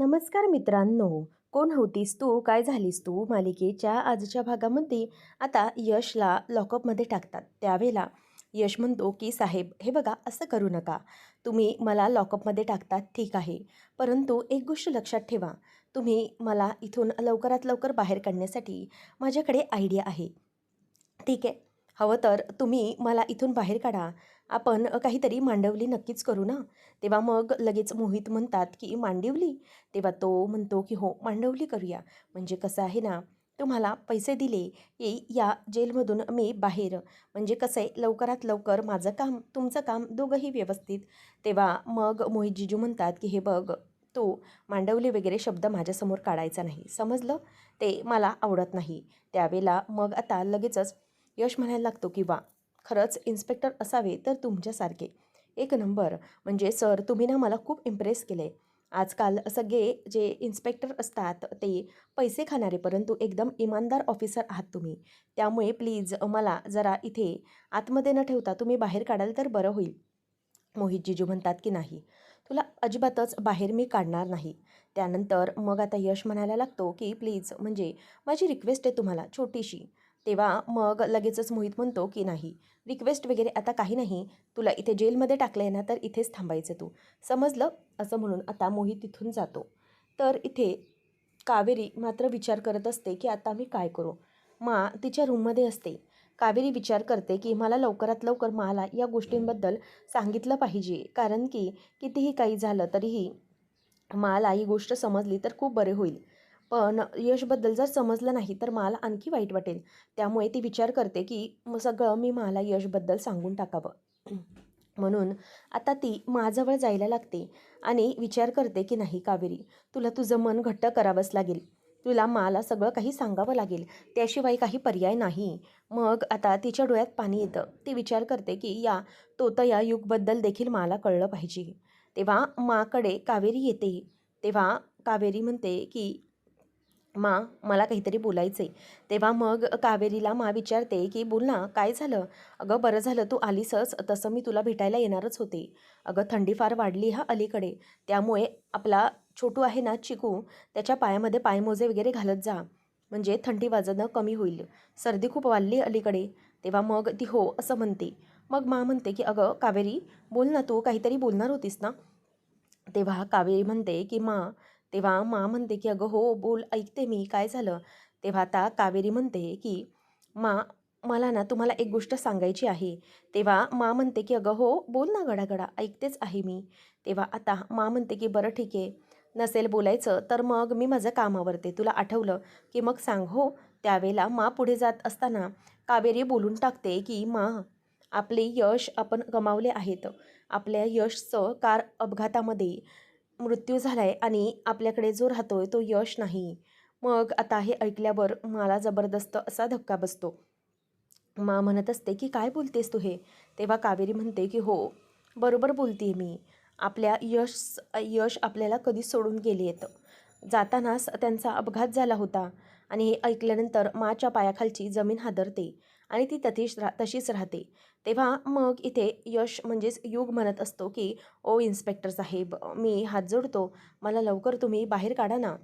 नमस्कार मित्रांनो. कोण होतीस तू? काय झालीस तू? मालिकेच्या आजच्या भागामध्ये आता यशला लॉकअपमध्ये टाकतात. त्यावेळेला यश म्हणतो की साहेब हे बघा असं करू नका. तुम्ही मला लॉकअपमध्ये टाकतात ठीक आहे. परंतु एक गोष्ट लक्षात ठेवा. तुम्ही मला इथून लवकरात लवकर बाहेर काढण्यासाठी माझ्याकडे आयडिया आहे. ठीक आहे. हवं तर तुम्ही मला इथून बाहेर काढा. आपण काहीतरी मांडवली नक्कीच करू ना? तेव्हा मग लगेच मोहित म्हणतात की मांडिवली? तेव्हा तो म्हणतो की हो मांडवली करूया. म्हणजे कसं आहे ना तुम्हाला पैसे दिले की या जेलमधून मी बाहेर. म्हणजे कसं आहे लवकरात लवकर माझं काम तुमचं काम दोघंही व्यवस्थित. तेव्हा मग मोहित जिजू म्हणतात की हे बघ तो मांडवली वगैरे शब्द माझ्यासमोर काढायचा नाही. समजलं? ते मला आवडत नाही. त्यावेळेला मग आता लगेचच यश म्हणायला लागतो की वा खरंच इन्स्पेक्टर असावे तर तुमच्यासारखे. एक नंबर. म्हणजे सर तुम्ही ना मला खूप इम्प्रेस केले. आजकाल सगळे जे इन्स्पेक्टर असतात ते पैसे खाणारे परंतु एकदम इमानदार ऑफिसर आहात तुम्ही. त्यामुळे प्लीज मला जरा इथे आतमध्ये न ठेवता तुम्ही बाहेर काढाल तर बरं होईल. मोहितजीजू म्हणतात की नाही. तुला अजिबातच बाहेर मी काढणार नाही. त्यानंतर मग आता यश म्हणायला लागतो की प्लीज म्हणजे माझी रिक्वेस्ट आहे तुम्हाला छोटीशी. तेव्हा मग लगेचच मोहित म्हणतो की नाही रिक्वेस्ट वगैरे आता काही नाही. तुला इथे जेलमध्ये टाकलं आहे ना तर इथेच थांबायचं तू. समजलं? असं म्हणून आता मोहित तिथून जातो. तर इथे कावेरी मात्र विचार करत असते की आता मी काय करू? मा तिच्या रूममध्ये असते. कावेरी विचार करते की मला लवकरात लवकर मला या गोष्टींबद्दल सांगितलं पाहिजे. कारण की कितीही काही झालं तरीही मला ही गोष्ट समजली तर खूप बरे होईल. पण यशबद्दल जर समजलं नाही तर मला आणखी वाईट वाटेल. त्यामुळे ती विचार करते की मग सगळं मी मला यशबद्दल सांगून टाकावं. म्हणून आता ती माझ्याजवळ जायला लागते आणि विचार करते की नाही कावेरी तुला तुझं मन घट्ट करावंच लागेल. तुला मला सगळं काही सांगावं लागेल. त्याशिवाय काही पर्याय नाही. मग आता तिच्या डोळ्यात पाणी येतं. ती विचार करते की या तोतया युगबद्दल देखील मला कळलं पाहिजे. तेव्हा माकडे कावेरी येते. तेव्हा कावेरी म्हणते की मा मला काहीतरी बोलायचं आहे तेव्हा मग कावेरीला मा विचारते की बोल ना काय झालं? अगं बरं झालं तू आलीसच. तसं मी तुला भेटायला येणारच होते. अगं थंडी फार वाढली हा अलीकडे. त्यामुळे आपला छोटू आहे ना चिकू त्याच्या पायामध्ये पायमोजे वगैरे घालत जा. म्हणजे थंडी वाजणं कमी होईल. सर्दी खूप वाढली अलीकडे. तेव्हा मग ती हो असं म्हणते. मग मा म्हणते की अगं कावेरी बोल ना तू काहीतरी बोलणार होतीस ना? तेव्हा कावेरी म्हणते की मा तेव्हा मा म्हणते की अगं हो बोल ऐकते मी काय झालं? तेव्हा आता कावेरी म्हणते की मा मला ना तुम्हाला एक गोष्ट सांगायची आहे. तेव्हा मा म्हणते की अगं हो बोल ना गडागडा ऐकतेच आहे मी. तेव्हा आता मा म्हणते की बरं ठीक आहे नसेल बोलायचं तर मग मी माझं कामावरते तुला आठवलं की मग सांग हो. त्यावेळेला मा पुढे जात असताना कावेरी बोलून टाकते की मा आपले यश आपण गमावले आहेत. आपल्या यशचं कार अपघातामध्ये मृत्यू झाला आहे आणि आपल्याकडे जो राहतो आहे तो यश नाही. मग आता हे ऐकल्यावर मला जबरदस्त असा धक्का बसतो. मा म्हणत असते की काय बोलतेस तू हे? तेव्हा कावेरी म्हणते की हो बरोबर बोलते मी. आपल्या यश यश आपल्याला कधीच सोडून गेले येतं. जातानाच त्यांचा अपघात झाला होता आणि हे ऐकल्यानंतर माच्या पायाखालची जमीन हादरते आणि ती तशीच रा तशीच राहते. तेव्हा मग इथे यश म्हणजेच युग म्हणत असतो की ओ इन्स्पेक्टर साहेब मी हात जोडतो. मला लवकर तुम्ही बाहेर काढा ना.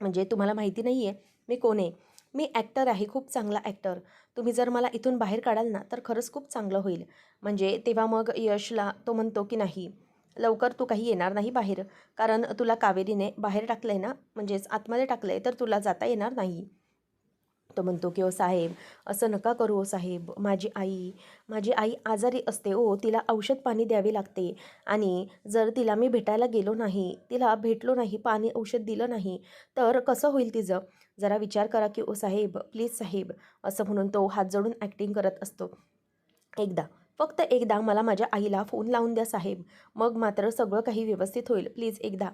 म्हणजे तुम्हाला माहिती नाही आहे मी कोण आहे. मी ॲक्टर आहे खूप चांगला ॲक्टर. तुम्ही जर मला इथून बाहेर काढाल ना तर खरंच खूप चांगलं होईल. म्हणजे तेव्हा मग यशला तो म्हणतो की नाही लवकर तू काही येणार नाही बाहेर. कारण तुला कावेरीने बाहेर टाकलं आहे ना म्हणजेच आतमध्ये टाकलं आहे तर तुला जाता येणार नाही. तो म्हणतो की ओ साहेब असं नका करू ओ साहेब. माझी आई माझी आई आजारी असते ओ. तिला औषध पाणी द्यावे लागते. आणि जर तिला मी भेटायला गेलो नाही तिला भेटलो नाही पाणी औषध दिलं नाही तर कसं होईल तिचं? जरा विचार करा की ओ साहेब प्लीज साहेब असं म्हणून तो हात जोडून ॲक्टिंग करत असतो. एकदा फक्त एकदा मला माझ्या आईला फोन लावून द्या साहेब. मग मात्र सगळं काही व्यवस्थित होईल. प्लीज एकदा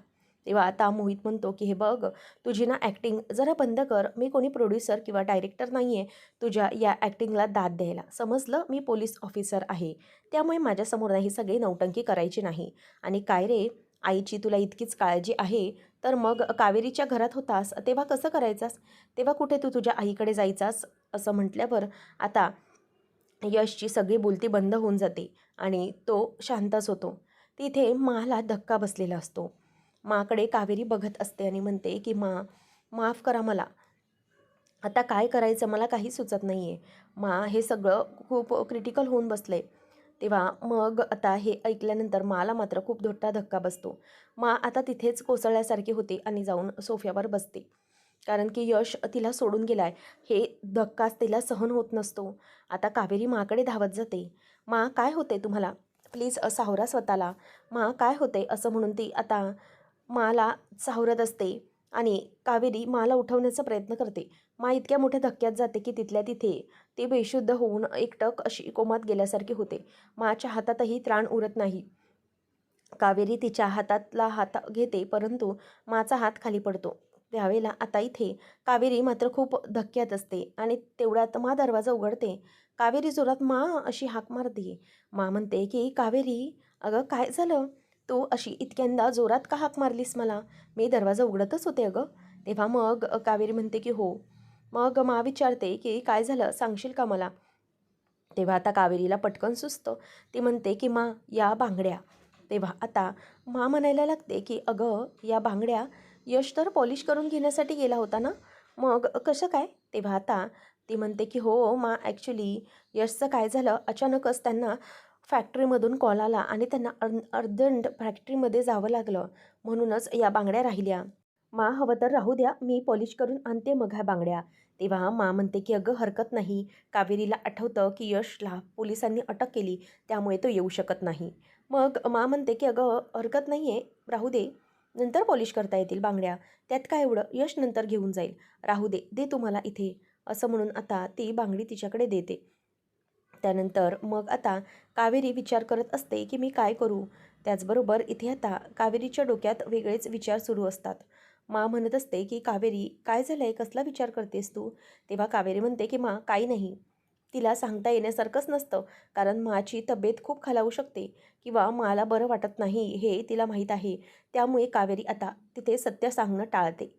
तेव्हा आता मोहित म्हणतो की हे बघ तुझी ना ॲक्टिंग जरा बंद कर. मी कोणी प्रोड्युसर किंवा डायरेक्टर नाही आहे तुझ्या या ॲक्टिंगला दाद द्यायला. समजलं? मी पोलीस ऑफिसर आहे. त्यामुळे माझ्यासमोर नाही सगळी नौटंकी करायची नाही. आणि काय रे? आईची तुला इतकीच काळजी आहे? तर मग कावेरीच्या घरात होतास. तेव्हा कसं करायचास? तेव्हा कुठे तू तुझ्या आईकडे जायचास? असं म्हटल्यावर आता यशची सगळी बोलती बंद होऊन जाते आणि तो शांतच होतो. तिथे माला धक्का बसलेला असतो. माकडे कावेरी बघत असते आणि म्हणते की मा माफ करा मला. आता काय करायचं मला काही सुचत नाही आहे मा हे सगळं खूप क्रिटिकल होऊन बसलं. आहे तेव्हा मग आता हे ऐकल्यानंतर माला मात्र खूप धोट्टा धक्का बसतो. मा आता तिथेच कोसळल्यासारखी होते आणि जाऊन सोफ्यावर बसते. कारण की यश तिला सोडून गेला आहे हे धक्काच तिला सहन होत नसतो. आता कावेरी माकडे धावत जाते. मा काय होते तुम्हाला? प्लीज सावरा स्वतःला. मा काय होते असं म्हणून ती आता माला सावरत असते आणि कावेरी माला उठवण्याचा प्रयत्न करते. मा इतक्या मोठ्या धक्क्यात जाते की तिथल्या तिथे ती बेशुद्ध होऊन एकटक अशी कोमात गेल्यासारखी होते. माच्या हातातही त्राण उरत नाही. कावेरी तिच्या हातातला हात घेते परंतु माचा हात खाली पडतो. त्यावेळेला आता इथे कावेरी मात्र खूप धक्क्यात असते आणि तेवढ्यात मा दरवाजा उघडते. कावेरी जोरात मा अशी हाक मारते. मा म्हणते की कावेरी अगं काय झालं? तू अशी इतक्यांदा जोरात का हाक मारलीस मला? मी दरवाजा उघडतच होते अगं. तेव्हा मग कावेरी म्हणते की हो. मग मा विचारते की काय झालं? सांगशील का मला? तेव्हा आता कावेरीला पटकन सुचतं. ती म्हणते की मा या बांगड्या. तेव्हा आता मा म्हणायला लागते की अगं या बांगड्या यश तर पॉलिश करून घेण्यासाठी गेला होता ना? मग कसं काय? तेव्हा आता ती म्हणते की हो मा ॲक्च्युली यशचं काय झालं? अचानकच त्यांना फॅक्टरीमधून कॉल आला आणि त्यांना अर् अर्जंट फॅक्टरीमध्ये जावं लागलं. म्हणूनच या बांगड्या राहिल्या. मा हवं तर राहू द्या. मी पॉलिश करून आणते मग ह्या बांगड्या. तेव्हा मा म्हणते की अगं हरकत नाही. कावेरीला आठवतं की यशला पोलिसांनी अटक केली. त्यामुळे तो येऊ शकत नाही. मग मा म्हणते की अगं हरकत नाही आहे राहू दे. नंतर पॉलिश करता येतील बांगड्या. त्यात काय एवढं? यश नंतर घेऊन जाईल. राहू दे. दे तुम्हाला इथे. असं म्हणून आता ती बांगडी तिच्याकडे देते. त्यानंतर मग आता कावेरी विचार करत असते की मी काय करू? त्याचबरोबर इथे आता कावेरीच्या डोक्यात वेगळेच विचार सुरू असतात. मा म्हणत असते की कावेरी काय झालं आहे कसला विचार करतेस तू? तेव्हा कावेरी म्हणते की मा काही नाही. तिला सांगता येण्यासारखंच नसतं कारण माची तब्येत खूप खालावू शकते किंवा मला बरं वाटत नाही हे तिला माहीत आहे. त्यामुळे कावेरी आता तिथे सत्य सांगणं टाळते.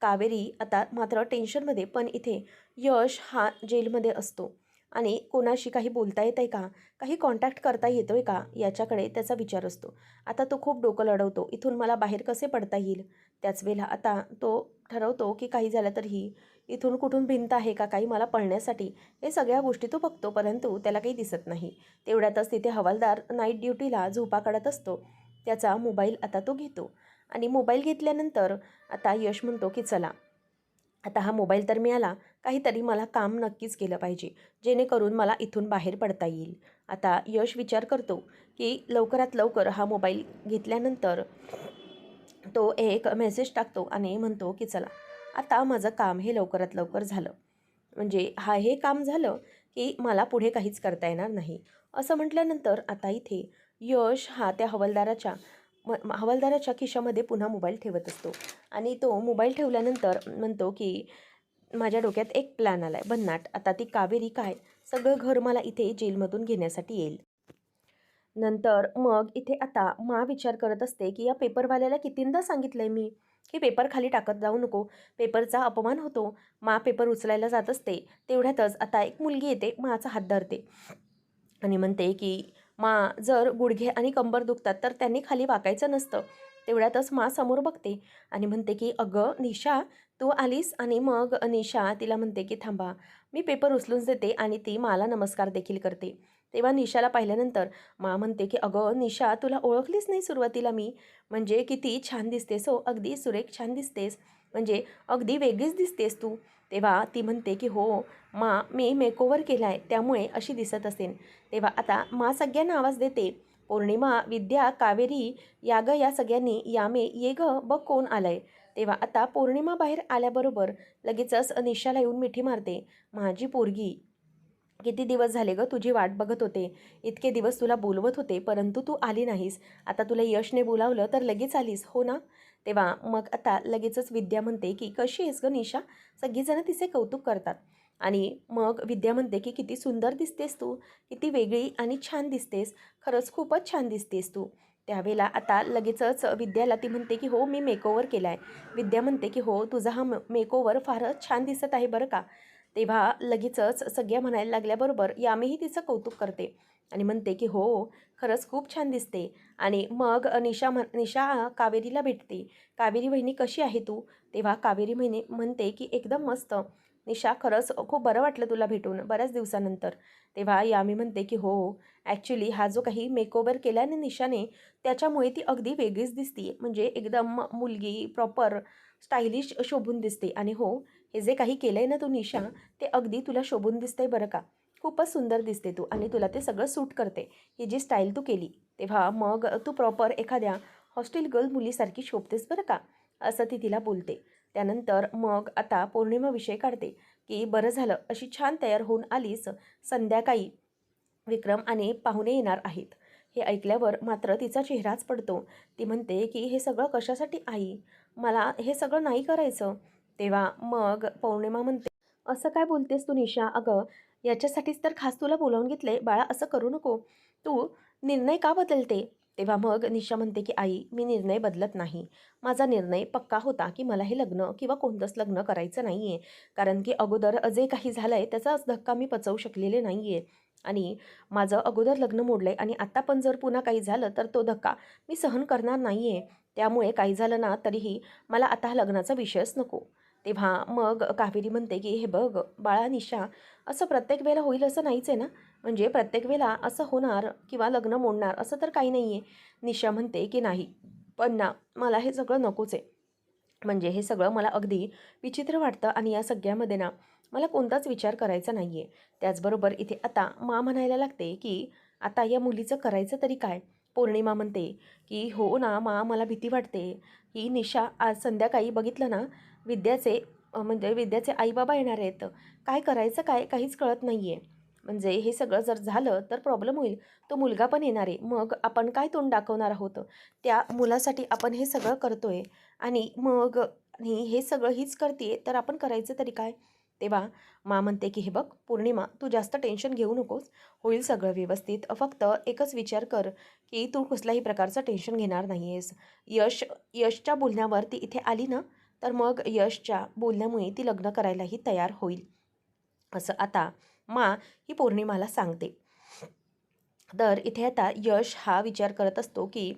कावेरी आता मात्र टेन्शनमध्ये पण इथे यश हा जेलमध्ये असतो. आणि कोणाशी काही बोलता येत आहे का? काही कॉन्टॅक्ट करता येतो आहे का? याच्याकडे त्याचा विचार असतो. आता तो खूप डोकं लढवतो. इथून मला बाहेर कसे पडता येईल? त्याच वेळेला आता तो ठरवतो की काही झालं तरीही इथून कुठून भिंत आहे का काही मला पळण्यासाठी? हे सगळ्या गोष्टी तो बघतो परंतु त्याला काही दिसत नाही. तेवढ्यातच तिथे हवालदार नाईट ड्युटीला झोपा काढत असतो. त्याचा मोबाईल आता तो घेतो. आणि मोबाईल घेतल्यानंतर आता यश म्हणतो की चला आता हा मोबाईल तर मिळाला काहीतरी मला काम नक्कीच केलं पाहिजे जेणेकरून मला इथून बाहेर पडता येईल. आता यश विचार करतो की लवकरात लवकर हा मोबाईल घेतल्यानंतर तो एक मेसेज टाकतो आणि म्हणतो की चला आता माझं काम हे लवकरात लवकर झालं. म्हणजे हा हे काम झालं की मला पुढे काहीच करता येणार नाही. असं म्हटल्यानंतर आता इथे यश हा त्या हवालदाराच्या म हवालदाराच्या खिशामध्ये पुन्हा मोबाईल ठेवत असतो. आणि तो मोबाईल ठेवल्यानंतर म्हणतो की माझ्या डोक्यात एक प्लॅन आला आहे भन्नाट आता ती कावेरी काय? सगळं घर मला इथे जेलमधून घेण्यासाठी येईल. नंतर मग इथे आता मा विचार करत असते की या पेपरवाल्याला कितींदा सांगितलं आहे मी? की पेपर खाली टाकत जाऊ नको. पेपरचा अपमान होतो. मा पेपर उचलायला जात असते. तेवढ्यातच आता एक मुलगी येते. माचा हात धरते. आणि म्हणते की मा जर गुडघे आणि कंबर दुखतात तर त्यांनी खाली वाकायचं नसतं. तेवढ्यातच मा समोर बघते आणि म्हणते की अगं निशा तू आलीस आणि मग निशा तिला म्हणते की थांबा मी पेपर उचलून देते आणि ती मला नमस्कार देखील करते. तेव्हा निशाला पाहिल्यानंतर मा म्हणते की अगं निशा तुला ओळखलीच नाही सुरुवातीला मी? म्हणजे किती छान दिसतेस हो अगदी सुरेख छान दिसतेस. म्हणजे अगदी वेगळीच दिसतेस तू. तेव्हा ती म्हणते की हो मा मी मेकओव्हर केला आहे त्यामुळे अशी दिसत असेन. तेव्हा आता मा सगळ्यांना आवाज देते. पौर्णिमा विद्या कावेरी याग या सगळ्यांनी यामे ये ग बघ कोण आलं आहे तेव्हा आता पौर्णिमा बाहेर आल्याबरोबर लगेचच निशाला येऊन मिठी मारते. माझी पोरगी किती दिवस झाले ग तुझी वाट बघत होते? इतके दिवस तुला बोलवत होते परंतु तू आली नाहीस. आता तुला यशने बोलावलं तर लगेच आलीस हो ना? तेव्हा मग आता लगेचच विद्या म्हणते की कशी आहेस ग निशा? सगळीजणं तिचे कौतुक करतात. आणि मग विद्या म्हणते की किती सुंदर दिसतेस तू. किती वेगळी आणि छान दिसतेस. खरंच खूपच छान दिसतेस तू. त्यावेळेला आता लगेचच विद्याला ती म्हणते की हो मी मेकओवर केला आहे विद्या म्हणते की हो तुझा हा मेकओवर फारच छान दिसत आहे बरं का. तेव्हा लगेचच सगळ्या म्हणायला लागल्याबरोबर यामीही तिचं कौतुक करते. आणि म्हणते की हो खरंच खूप छान दिसते. आणि मग निशा म्हण निशा कावेरीला भेटते. कावेरी बहिणी कशी आहे तू? तेव्हा कावेरी बहिणी म्हणते की एकदम मस्त. निशा खरंच खूप बरं वाटलं तुला भेटून बऱ्याच दिवसानंतर. तेव्हा यामी म्हणते की हो ॲक्च्युली हा जो काही मेकओवर केला निशाने त्याच्यामुळे ती अगदी वेगळीच दिसते. म्हणजे एकदम मुलगी प्रॉपर स्टायलिश शोभून दिसते. आणि हो हे जे काही केलं आहे ना तू निशा ते अगदी तुला शोभून दिसतंय बरं का. खूपच सुंदर दिसते तू आणि तुला ते सगळं सूट करते. ही जी स्टाईल तू केली तेव्हा मग तू प्रॉपर एखाद्या हॉस्टेल गर्ल मुलीसारखी शोभतेस बरं का? असं ती तिला बोलते. त्यानंतर मग आता पौर्णिमा विषय काढते की बरं झालं अशी छान तयार होऊन आलीस संध्याकाळी विक्रम आणि पाहुणे येणार आहेत. हे ऐकल्यावर मात्र तिचा चेहराच पडतो. ती म्हणते की हे सगळं कशासाठी आई? मला हे सगळं नाही करायचं. तेव्हा मग पौर्णिमा म्हणते असं काय बोलतेस तू निशा? अगं याच्यासाठीच तर खास तुला बोलावून घेतले बाळा असं करू नको. तू निर्णय का बदलते? तेव्हा मग निशा म्हणते की आई मी निर्णय बदलत नाही. माझा निर्णय पक्का होता की मला हे लग्न किंवा कोणतंच लग्न करायचं नाही आहे कारण की अगोदर जे काही झालं आहे त्याचाच धक्का मी पचवू शकलेले नाही आहे आणि माझं अगोदर लग्न मोडलं आहे आणि आत्ता पण जर पुन्हा काही झालं तर तो धक्का मी सहन करणार नाही आहे त्यामुळे काही झालं ना तरीही मला आता हा लग्नाचा विषयच नको. तेव्हा मग कावेरी म्हणते की हे बघ बाळा निशा असं प्रत्येक वेळेला होईल असं नाहीच आहे ना? म्हणजे प्रत्येक वेळेला असं होणार किंवा लग्न मोडणार असं तर काही नाही आहे निशा म्हणते की नाही पण ना मला हे सगळं नकोच आहे. म्हणजे हे सगळं मला अगदी विचित्र वाटतं आणि या सगळ्यामध्ये ना मला कोणताच विचार करायचा नाही आहे त्याचबरोबर इथे आता मा म्हणायला लागते की आता या मुलीचं करायचं तरी काय? पौर्णिमा म्हणते की हो ना मा मला भीती वाटते. ही निशा आज संध्याकाळी बघितलं ना विद्याचे म्हणजे विद्याचे आईबाबा येणार आहेत. काय करायचं काय काहीच कळत नाही आहे म्हणजे हे सगळं जर झालं तर प्रॉब्लेम होईल. तो मुलगा पण येणार आहे. मग आपण काय तोंड दाखवणार आहोत? त्या मुलासाठी आपण हे सगळं करतो आहे आणि मग हे सगळं हीच करते तर आपण करायचं तरी काय? तेव्हा मा म्हणते की हे बघ पौर्णिमा तू जास्त टेन्शन घेऊ नकोस. होईल सगळं व्यवस्थित. फक्त एकच विचार कर की तू कुठल्याही प्रकारचं टेन्शन घेणार नाही आहेस यश यशच्या बोलण्यावर ती इथे आली ना तर मग यशच्या बोलण्यामुळे ती लग्न करायलाही तयार होईल. असं आता मा ही पौर्णिमाला सांगते. तर इथे आता यश हा विचार करत असतो की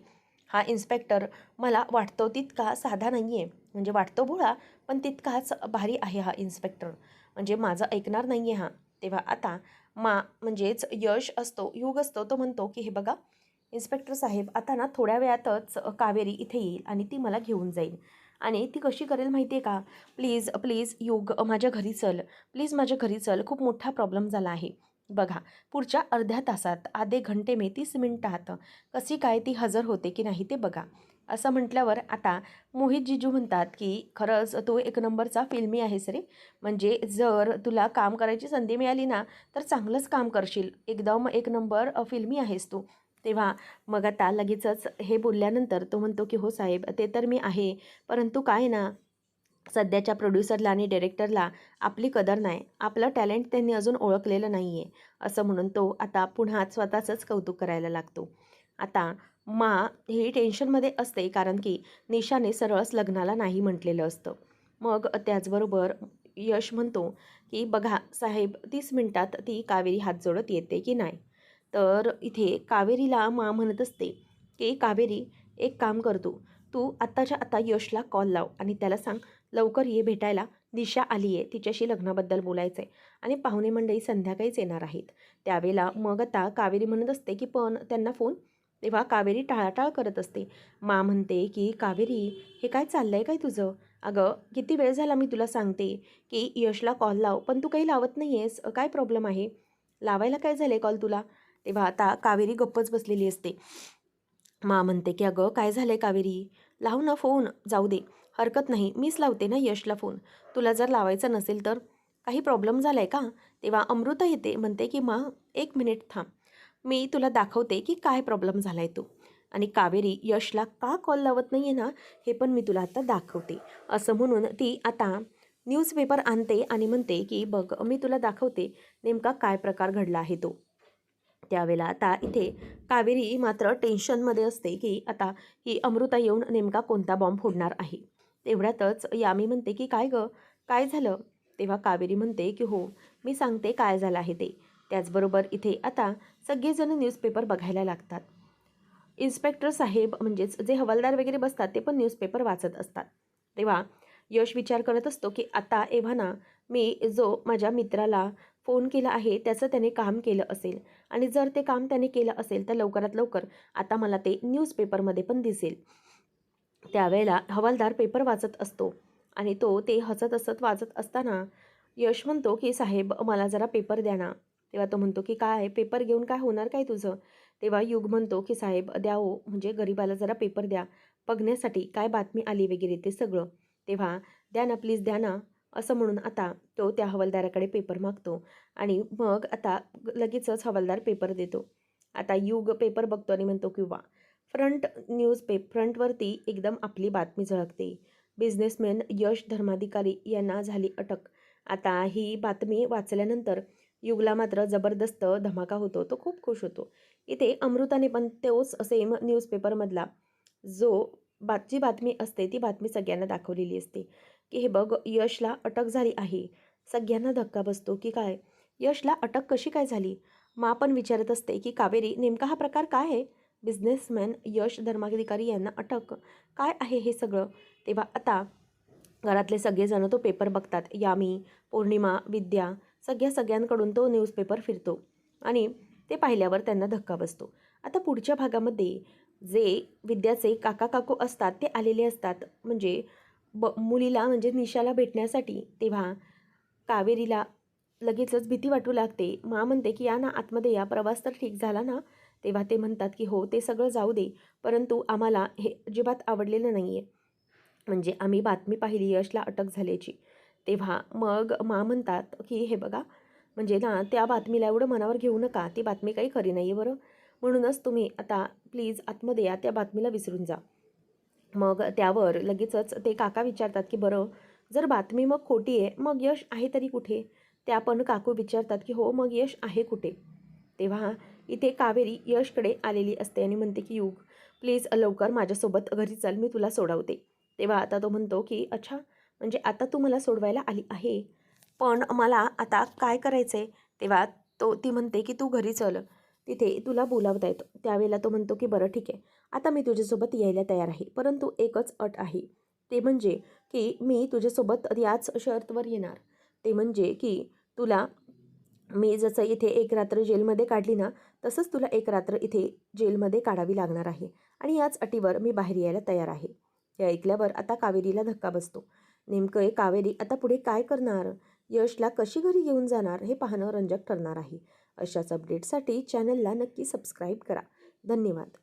हा इन्स्पेक्टर मला वाटतो तितका साधा नाही आहे म्हणजे वाटतो भोळा पण तितकाच भारी आहे हा इन्स्पेक्टर. म्हणजे माझं ऐकणार नाही आहे हा. तेव्हा आता मा म्हणजेच यश असतो युग असतो तो म्हणतो की हे बघा इन्स्पेक्टर साहेब आता ना थोड्या वेळातच कावेरी इथे येईल आणि ती मला घेऊन जाईल. आणि ती कशी करेल माहिती आहे का? प्लीज प्लीज योग माझ्या घरी चल. प्लीज माझ्या घरी चल. खूप मोठा प्रॉब्लेम झाला आहे. बघा पुढच्या अर्ध्या तासात आधे घंटे मे तीस मिनटात कशी काय ती हजर होते की नाही ते बघा. असं म्हटल्यावर आता मोहित जिजू म्हणतात की खरंच तो एक नंबरचा फिल्मी आहेस रे. म्हणजे जर तुला काम करायची संधी मिळाली ना तर चांगलंच काम करशील. एकदम एक नंबर फिल्मी आहेस तू. तेव्हा मग आता लगेचच हे बोलल्यानंतर तो म्हणतो की हो साहेब ते तर मी आहे परंतु काय ना सध्याच्या प्रोड्युसरला आणि डिरेक्टरला आपली कदर नाही. आपलं टॅलेंट त्यांनी अजून ओळखलेलं नाही आहे असं म्हणून तो आता पुन्हा स्वतःचंच कौतुक करायला लागतो. आता मा ही टेन्शनमध्ये असते कारण की निशाने सरळच लग्नाला नाही म्हटलेलं असतं. मग त्याचबरोबर यश म्हणतो की बघा साहेब तीस मिनटात ती कावेरी हात जोडत येते की नाही? तर इथे कावेरीला मा म्हणत असते की कावेरी एक काम करतो तू. आत्ताच्या आत्ता यशला कॉल लाव आणि त्याला सांग लवकर ये भेटायला. दिशा आली आहे. तिच्याशी लग्नाबद्दल बोलायचं आहे आणि पाहुणे मंडळी संध्याकाळीच येणार आहेत. त्यावेळेला मग आता कावेरी म्हणत असते की पण त्यांना फोन तेव्हा कावेरी टाळाटाळ करत असते. मा म्हणते की कावेरी हे काय चाललं आहे काय तुझं? अगं किती वेळ झाला मी तुला सांगते की यशला कॉल लाव पण तू काही लावत नाही आहेस काय प्रॉब्लेम आहे? लावायला काय झालं आहे कॉल तुला? तेव्हा आता कावेरी गप्पच बसलेली असते. मा म्हणते की अगं काय झालं आहे कावेरी? लाव ना फोन जाऊ दे. हरकत नाही मीच लावते ना यशला फोन. तुला जर लावायचा नसेल तर काही प्रॉब्लेम झाला आहे का? तेव्हा अमृता येते म्हणते की मा एक मिनिट थांब. मी तुला दाखवते की काय प्रॉब्लेम झाला आहे तो. आणि कावेरी यशला का कॉल लावत नाही आहे ना हे पण मी तुला आता दाखवते. असं म्हणून ती आता न्यूजपेपर आणते आणि म्हणते की बघ मी तुला दाखवते नेमका काय प्रकार घडला आहे तो. त्यावेळेला आता इथे कावेरी मात्र टेन्शनमध्ये असते की आता ही अमृता येऊन नेमका कोणता बॉम्ब फोडणार आहे? तेवढ्यातच यामी म्हणते की काय गं? काय झालं? तेव्हा कावेरी म्हणते की हो मी सांगते काय झालं आहे ते. त्याचबरोबर इथे आता सगळेजण न्यूजपेपर बघायला लागतात. इन्स्पेक्टर साहेब म्हणजेच जे हवालदार वगैरे बसतात ते पण न्यूजपेपर वाचत असतात. तेव्हा यश विचार करत असतो की आता एव्हाना मी जो माझ्या मित्राला फोन केला आहे त्याचं त्याने काम केलं असेल. आणि जर ते काम त्याने केलं असेल तर लवकरात लवकर आता मला ते न्यूजपेपरमध्ये पण दिसेल. त्यावेळेला हवालदार पेपर वाचत असतो आणि तो ते हसत हसत वाचत असताना यश म्हणतो की साहेब मला जरा पेपर द्या ना. तेव्हा तो म्हणतो की काय? पेपर घेऊन काय होणार काय तुझं? तेव्हा युग म्हणतो की साहेब द्या हो म्हणजे गरीबाला जरा पेपर द्या. बघण्यासाठी काय बातमी आली वगैरे ते सगळं. तेव्हा द्या ना प्लीज द्या ना. असं म्हणून आता तो त्या हवालदाराकडे पेपर मागतो आणि मग आता लगेचच हवालदार पेपर देतो. आता युग पेपर बघतो आणि म्हणतो की वा फ्रंट न्यूज पे फ्रंटवरती एकदम आपली बातमी झळकते. बिझनेसमॅन यश धर्माधिकारी यांना झाली अटक. आता ही बातमी वाचल्यानंतर युगला मात्र जबरदस्त धमाका होतो. तो खूप खुश होतो. इथे अमृताने पण तोच सेम न्यूजपेपरमधला जो बातची बातमी असते ती बातमी सगळ्यांना दाखवलेली असते. की हे बघ यशला अटक झाली आहे. सगळ्यांना धक्का बसतो की काय? यशला अटक कशी काय झाली? मा पण विचारत असते की कावेरी नेमका हा प्रकार काय आहे? बिझनेसमॅन यश धर्माधिकारी यांना अटक. काय आहे हे सगळं? तेव्हा आता घरातले सगळेजण तो पेपर बघतात. यामी पौर्णिमा विद्या सगळ्या सगळ्यांकडून तो न्यूजपेपर फिरतो आणि ते पाहिल्यावर त्यांना धक्का बसतो. आता पुढच्या भागामध्ये जे विद्याचे काका काकू असतात ते आलेले असतात. म्हणजे ब मुलीला म्हणजे निशाला भेटण्यासाठी तेव्हा कावेरीला लगेचच भीती वाटू लागते. मा म्हणते की या ना आतमध्ये या. प्रवास तर ठीक झाला ना? तेव्हा ते म्हणतात की हो ते सगळं जाऊ दे. परंतु आम्हाला हे अजिबात आवडलेलं नाही आहे म्हणजे आम्ही बातमी पाहिली यशला अटक झाल्याची. तेव्हा मग मा म्हणतात की हे बघा. म्हणजे ना त्या बातमीला एवढं मनावर घेऊ नका. ती बातमी काही खरी नाही आहे बरं. म्हणूनच तुम्ही आता प्लीज आतमध्ये या. त्या बातमीला विसरून जा. मग त्यावर लगेचच ते काका विचारतात की बरं जर बातमी मग खोटी आहे मग यश आहे तरी कुठे? त्या पण काकू विचारतात की हो मग यश आहे कुठे? तेव्हा इथे कावेरी यशकडे आलेली असते आणि म्हणते की युग प्लीज लवकर माझ्यासोबत घरी चल मी तुला सोडवते. तेव्हा आता तो म्हणतो की अच्छा म्हणजे आता तू मला सोडवायला आली आहे पण मला आता काय करायचं आहे तेव्हा तो ती म्हणते की तू घरी चल तिथे तुला बोलावता येतो. त्यावेळेला तो म्हणतो की बरं ठीक आहे आता मी तुझ्यासोबत यायला तयार आहे. परंतु एकच अट आहे. ते म्हणजे की मी तुझ्यासोबत याच शर्तवर येणार. ते म्हणजे की तुला मी जसं इथे एक रात्र जेलमध्ये काढली ना तसंच तुला एक रात्र इथे जेलमध्ये काढावी लागणार आहे. आणि याच अटीवर मी बाहेर यायला तयार आहे. हे ऐकल्यावर आता कावेरीला धक्का बसतो. नेमकं कावेरी आता पुढे काय करणार? यशला कशी घरी घेऊन जाणार हे पाहणं रंजक ठरणार आहे. अशाच अपडेटसाठी चॅनलला नक्की सबस्क्राईब करा. धन्यवाद.